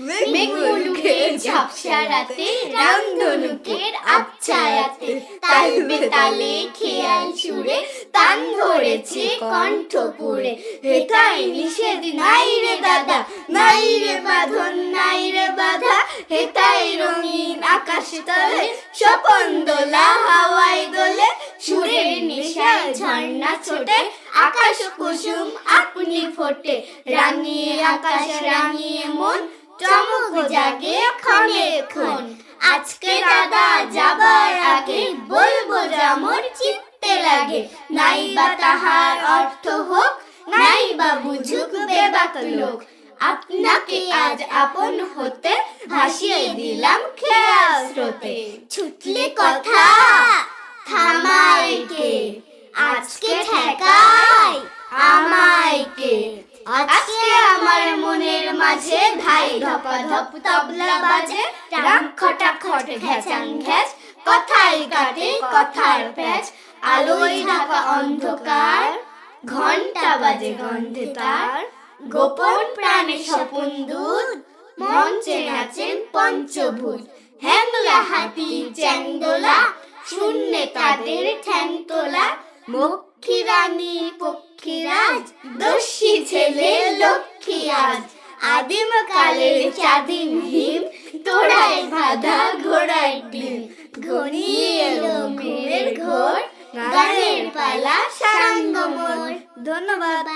মেঘমুলুকে ঝাপসা রাতে রামধনুকের আবছায়াতে তাল বেতালে খেয়াল সুরে তান ধরেছে কণ্ঠপুরে। হেতাই নিষেধ, নাই রে দাদা নাই রে বাঁধন, নাই রে বাধা। হেতাই রঙিন আকাশ তলে, স্বপন দোলা হাওয়াই দোলে। সুরের নেশায় ঝর্ণা ছোটে, আকাশ কুসুম আপনি ফোটে। রাঙিয়ে আকাশ, রাঙিয়ে মন চমক জাগে ক্ষণে। আজকে দাদা যাবার আগে বলব যেমন চিত্তে লাগে। নাই বা তাহার অর্থ হোক নাই বা বুঝুক বেবাক লোক। আপনাকে আজ আপন হতে ভাসিয়ে দিলাম খেয়াল স্রোতে। ছুটলে কথা আজকে আমার মনের মাঝে ধাই ধপা ধপ তবলা বাজে। রাম খটা খট ঘ্যাচাং ঘ্যাচ, কথাই কাটে কথার প্যাচ। আলোয় ঢাকা অন্ধকার ঘণ্টা বাজে গন্ধে তার গোপন প্রাণে স্বপন দুধ মঞ্চে নাচেন পঞ্চভূত। হ্যাংলা হাতি চ্যাংদোলা, শূন্যে তাদের ঠ্যাং তোলা মক্ষী রানী পক্ষীরাজ দস্যি ছেলে লক্ষ্মী আজ আদিম কালের চাঁদিন হিম তোড়ায় বাধা ঘোড়ায় ডিম। ঘনিয়ে এলো মেয়ের ঘোর, গানের পালা সারাঙ্গ মোর ধন্যবাদ।